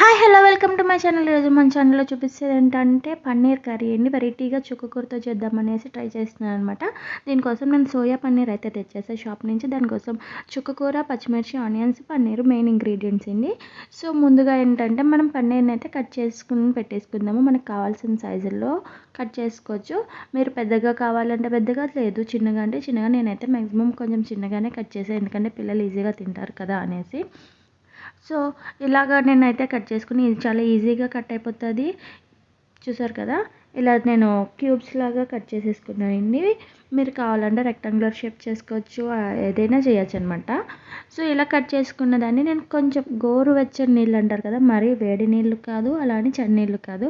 Hi hello welcome to my channel ఈరోజు మన ఛానల్లో చూపిస్తుంది ఏంటంటే పన్నీర్ కర్రీ అండి. వెరైటీగా చుక్కకూరతో చేద్దామనేసి ట్రై చేస్తున్నాను అనమాట దీనికోసం నేను సోయా పన్నీర్ అయితే తెచ్చేసాను షాప్ నుంచి. దానికోసం చుక్కకూర పచ్చిమిర్చి ఆనియన్స్ పన్నీర్ మెయిన్ ఇంగ్రీడియంట్స్ అండి. సో ముందుగా ఏంటంటే మనం పన్నీర్ని అయితే కట్ చేసుకుని పెట్టేసుకుందాము. మనకు కావాల్సిన సైజుల్లో కట్ చేసుకోవచ్చు. మీరు పెద్దగా కావాలంటే పెద్దగా లేదు చిన్నగా అంటే చిన్నగా. నేనైతే మ్యాక్సిమం కొంచెం చిన్నగానే కట్ చేసాను ఎందుకంటే పిల్లలు ఈజీగా తింటారు కదా అనేసి. సో ఇలాగ నేనైతే కట్ చేసుకుని ఇది చాలా ఈజీగా కట్ అయిపోతుంది. చూసారు కదా? ఇలా నేను క్యూబ్స్ లాగా కట్ చేసేసుకున్నానండి మీరు కావాలంటే రెక్టాంగులర్ షేప్ చేసుకోవచ్చు ఏదైనా చేయొచ్చు అనమాట సో ఇలా కట్ చేసుకున్న దాన్ని నేను కొంచెం గోరువెచ్చని నీళ్ళు అంటారు కదా? మరీ వేడి నీళ్ళు కాదు అలానే చన్నీళ్ళు కాదు.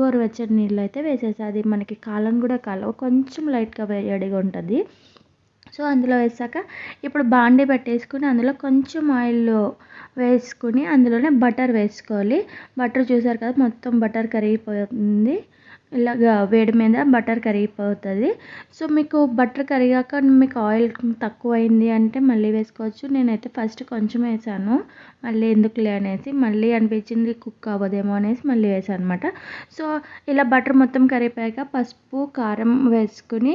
గోరువెచ్చని నీళ్ళు అయితే వేసేసి అది మనకి కాలం కూడా కాలం కొంచెం లైట్గా వేడిగా ఉంటుంది. సో అందులో వేసాక ఇప్పుడు బాండీ పెట్టేసుకుని అందులో కొంచెం ఆయిల్ వేసుకుని అందులోనే బటర్ వేసుకోవాలి. బటర్ చూసారు కదా మొత్తం బటర్ కరిగిపోతుంది ఇలాగా వేడి మీద బటర్ కరిగిపోతుంది. సో మీకు బటర్ కరిగాక మీకు ఆయిల్ తక్కువ అయింది అంటే మళ్ళీ వేసుకోవచ్చు. నేనైతే ఫస్ట్ కొంచెం వేసాను. మళ్ళీ ఎందుకులే అనేసి మళ్ళీ అనిపించింది కుక్ అవ్వదేమో అనేసి మళ్ళీ వేసాను అనమాట సో ఇలా బటర్ మొత్తం కరిగిపోయాక పసుపు కారం వేసుకుని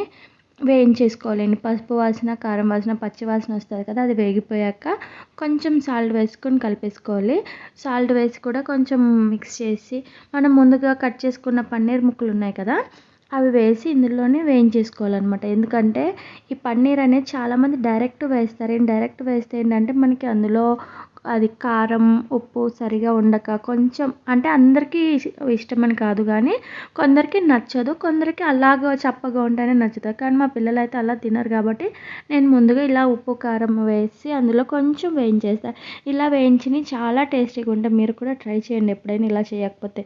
వేయించేసుకోవాలండి. పసుపు వాసన కారం వాసన పచ్చి వాసన వస్తుంది కదా అది వేగిపోయాక కొంచెం సాల్ట్ వేసుకొని కలిపేసుకోవాలి. సాల్ట్ వేసి కూడా కొంచెం మిక్స్ చేసి మనం ముందుగా కట్ చేసుకున్న పన్నీర్ ముక్కలు ఉన్నాయి కదా అవి వేసి ఇందులోనే వేయించేసుకోవాలన్నమాట. ఎందుకంటే ఈ పన్నీర్ అనేది చాలామంది డైరెక్ట్ వేస్తారు. డైరెక్ట్ వేస్తే ఏంటంటే మనకి అందులో అది కారం ఉప్పు సరిగా ఉండక కొంచెం అంటే అందరికీ ఇష్టమని కాదు కానీ కొందరికి నచ్చదు కొందరికి అలాగ చప్పగా ఉంటేనే నచ్చుతుంది. కానీ మా పిల్లలు అయితే అలా తినరు కాబట్టి నేను ముందుగా ఇలా ఉప్పు కారం వేసి అందులో కొంచెం వేయించేస్తాను ఇలా వేయించిని చాలా టేస్టీగా ఉంటాయి మీరు కూడా ట్రై చేయండి ఎప్పుడైనా ఇలా చేయకపోతే.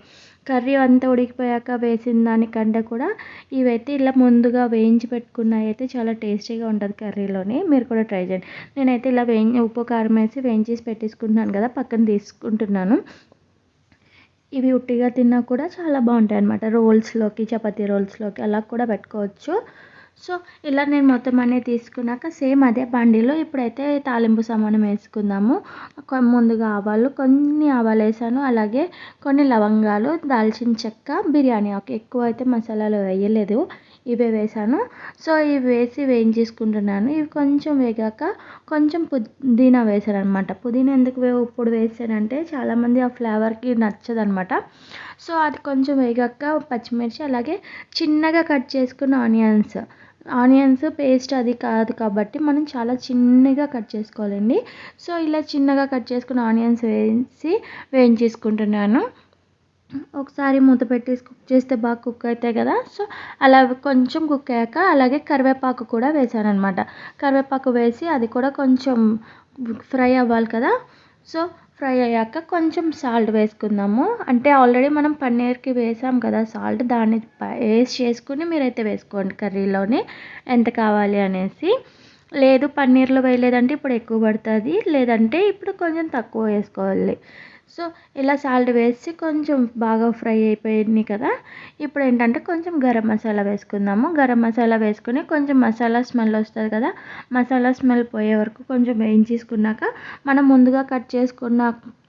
కర్రీ అంతా ఉడికిపోయాక వేసిన దానికంటే కూడా ఇవైతే ఇలా ముందుగా వేయించి పెట్టుకున్నవి అయితే చాలా టేస్టీగా ఉంటుంది కర్రీలోని. మీరు కూడా ట్రై చేయండి. నేనైతే ఇలా వేయి ఉప్పు కారం వేసి వేయించేసి పెట్టేసుకుంటున్నాను కదా పక్కన తీసుకుంటున్నాను. ఇవి ఉట్టిగా తిన్నా కూడా చాలా బాగుంటాయి అన్నమాట రోల్స్లోకి చపాతీ రోల్స్లోకి అలా కూడా పెట్టుకోవచ్చు. సో ఇలా నేను మొత్తం అన్నీ తీసుకున్నాక సేమ్ అదే బండిలో ఇప్పుడైతే తాలింపు సమానం వేసుకుందాము. ముందుగా ఆవాలు కొన్ని ఆవాలు వేసాను. అలాగే కొన్ని లవంగాలు దాల్చిన చెక్క బిర్యానీ. ఆకు ఎక్కువ అయితే మసాలాలు వేయలేదు. ఇవే వేసాను. సో ఇవి వేసి వేయించేసుకుంటున్నాను ఇవి కొంచెం వేగాక కొంచెం పుదీనా వేసాను అనమాట పుదీనా ఎందుకు ఇప్పుడు వేసానంటే చాలామంది ఆ ఫ్లేవర్కి నచ్చదనమాట. సో అది కొంచెం వేగాక పచ్చిమిర్చి అలాగే చిన్నగా కట్ చేసుకున్న ఆనియన్స్. ఆనియన్స్ పేస్ట్ అది కాదు కాబట్టి మనం చాలా చిన్నగా కట్ చేసుకోవాలండి. సో ఇలా చిన్నగా కట్ చేసుకున్న ఆనియన్స్ వేసి వేయించేసుకుంటున్నాను. ఒకసారి మూత పెట్టేసి కుక్ చేస్తే బాగా కుక్ అవుతాయి కదా. సో అలా కొంచెం కుక్ అయ్యాక అలాగే కరివేపాకు కూడా వేసాను అనమాట కరివేపాకు వేసి అది కూడా కొంచెం ఫ్రై అవ్వాలి కదా. సో ఫ్రై అయ్యాక కొంచెం సాల్ట్ వేసుకుందాము. అంటే ఆల్రెడీ మనం పన్నీర్కి వేసాం కదా సాల్ట్ దాన్ని వేస్ట్ చేసుకుని మీరైతే వేసుకోండి కర్రీలోని ఎంత కావాలి అనేసి. లేదు పన్నీర్లో వేయలేదంటే ఇప్పుడు ఎక్కువ పడుతుంది. లేదంటే ఇప్పుడు కొంచెం తక్కువ వేసుకోవాలి. సో ఇలా సాల్ట్ వేసి కొంచెం బాగా ఫ్రై అయిపోయింది కదా. ఇప్పుడు ఏంటంటే కొంచెం గరం మసాలా వేసుకుందాము. గరం మసాలా వేసుకుని కొంచెం మసాలా స్మెల్ వస్తుంది కదా. మసాలా స్మెల్ పోయే వరకు కొంచెం వేయించేసుకున్నాక మనం ముందుగా కట్ చేసుకున్న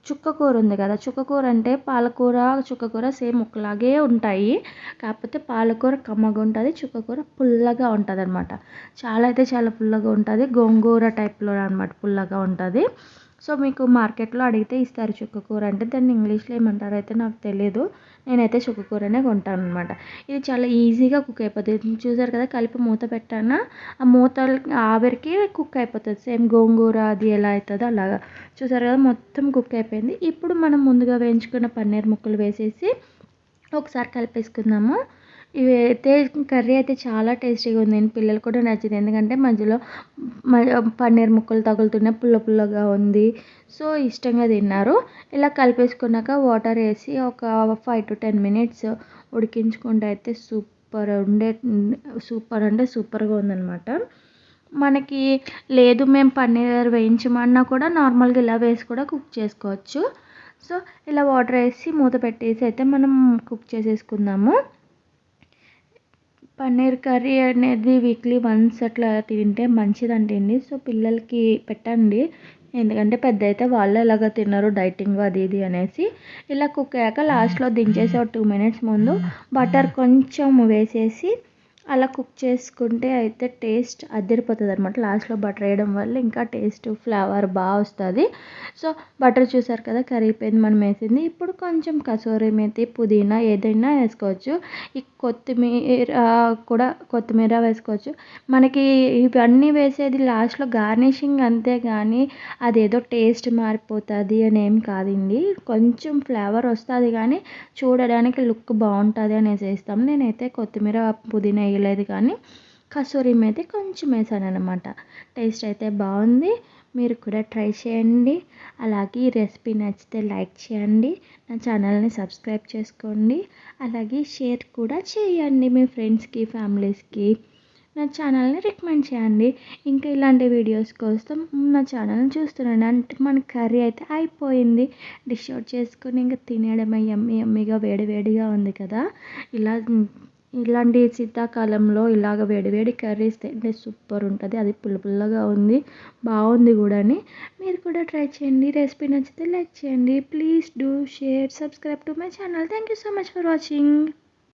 చుక్కకూర ఉంది కదా. చుక్కకూర అంటే పాలకూర చుక్కకూర సేమ్ ఒకలాగే ఉంటాయి. కాకపోతే పాలకూర కమ్మగా ఉంటుంది చుక్కకూర పుల్లగా ఉంటుంది అనమాట చాలా అయితే చాలా పుల్లగా ఉంటుంది. గోంగూర టైప్లో అనమాట పుల్లగా ఉంటుంది. సో మీకు మార్కెట్లో అడిగితే ఇస్తారు చుక్కకూర అంటే దాన్ని ఇంగ్లీష్లో ఏమంటారు అయితే నాకు తెలియదు నేనైతే చుక్కకూరనే కొంటాను అనమాట ఇది చాలా ఈజీగా కుక్ అయిపోతుంది. చూసారు కదా కలిపి మూత పెట్టానా? ఆ మూత ఆవిరికి కుక్ అయిపోతుంది. సేమ్ గోంగూర అది ఎలా అవుతుందో అలాగా. చూసారు కదా మొత్తం కుక్ అయిపోయింది. ఇప్పుడు మనం ముందుగా వేయించుకున్న పన్నీర్ ముక్కలు వేసేసి ఒకసారి కలిపేసుకుందాము. ఇవి అయితే కర్రీ అయితే చాలా టేస్టీగా ఉంది. పిల్లలు కూడా నచ్చింది. ఎందుకంటే మధ్యలో పన్నీర్ ముక్కలు తగులుతున్నాయి పుల్ల పుల్లగా ఉంది. సో ఇష్టంగా తిన్నారు. ఇలా కలిపేసుకున్నాక వాటర్ వేసి ఒక ఫైవ్ టు టెన్ మినిట్స్ ఉడికించుకుంటే అయితే సూపర్ ఉండే సూపర్ అంటే సూపర్గా ఉందన్నమాట. మనకి లేదు మేము పన్నీర్ వేయించమన్నా కూడా నార్మల్గా ఇలా వేసి కూడా కుక్ చేసుకోవచ్చు. సో ఇలా వాటర్ వేసి మూత పెట్టేసి అయితే మనం కుక్ చేసేసుకుందాము. పన్నీర్ కర్రీ అనేది వీక్లీ వన్స్ అట్లా తింటే మంచిదంటండి సో పిల్లలకి పెట్టండి. ఎందుకంటే పెద్ద అయితే వాళ్ళు ఎలాగ తిన్నారు డైటింగ్ అది ఇది అనేసి. ఇలా కుక్ అయ్యాక లాస్ట్లో దించేసి ఒక టూ మినిట్స్ ముందు బటర్ కొంచెం వేసేసి అలా కుక్ చేసుకుంటే అయితే టేస్ట్ అదిరిపోతుంది అనమాట లాస్ట్లో బటర్ వేయడం వల్ల ఇంకా టేస్ట్ ఫ్లేవర్ బాగా వస్తుంది. సో బటర్ చూసారు కదా కరిగిపోయింది మనం వేసింది. ఇప్పుడు కొంచెం కసూరి మేతి పుదీనా ఏదైనా వేసుకోవచ్చు. ఈ కొత్తిమీర కూడా కొత్తిమీర వేసుకోవచ్చు. మనకి ఇవన్నీ వేసేది లాస్ట్లో గార్నిషింగ్ అంతే కానీ అదేదో టేస్ట్ మారిపోతుంది అని ఏం కాదండి. కొంచెం ఫ్లేవర్ వస్తుంది కానీ చూడడానికి లుక్ బాగుంటుంది అనేసి వేస్తాం. నేనైతే కొత్తిమీర పుదీనా వేయలేదు కానీ కసూరి మేతి కొంచెం వేసాను అనమాట టేస్ట్ అయితే బాగుంది. మీరు కూడా ట్రై చేయండి. అలాగే ఈ రెసిపీ నచ్చితే లైక్ చేయండి. నా ఛానల్ని సబ్స్క్రైబ్ చేసుకోండి. అలాగే షేర్ కూడా చేయండి మీ ఫ్రెండ్స్కి ఫ్యామిలీస్కి. నా ఛానల్ని రికమెండ్ చేయండి. ఇంకా ఇలాంటి వీడియోస్ కోసం నా ఛానల్ని చూస్తున్నాను. అంటే మన కర్రీ అయితే అయిపోయింది. డిష్ అవుట్ చేసుకొని ఇంకా తినేయడమే ఎమ్మి ఎమ్మిగా వేడి వేడిగా ఉంది కదా. ఇలా ఇలాంటి శీతాకాలంలో ఇలాగ వేడివేడి కర్రీస్ తింటే సూపర్ ఉంటుంది. అది పుల్ల పుల్లగా ఉంది. బాగుంది కూడా మీరు కూడా ట్రై చేయండి. రెసిపీ నచ్చితే లైక్ చేయండి. Please do share subscribe to my channel. Thank you so much for watching.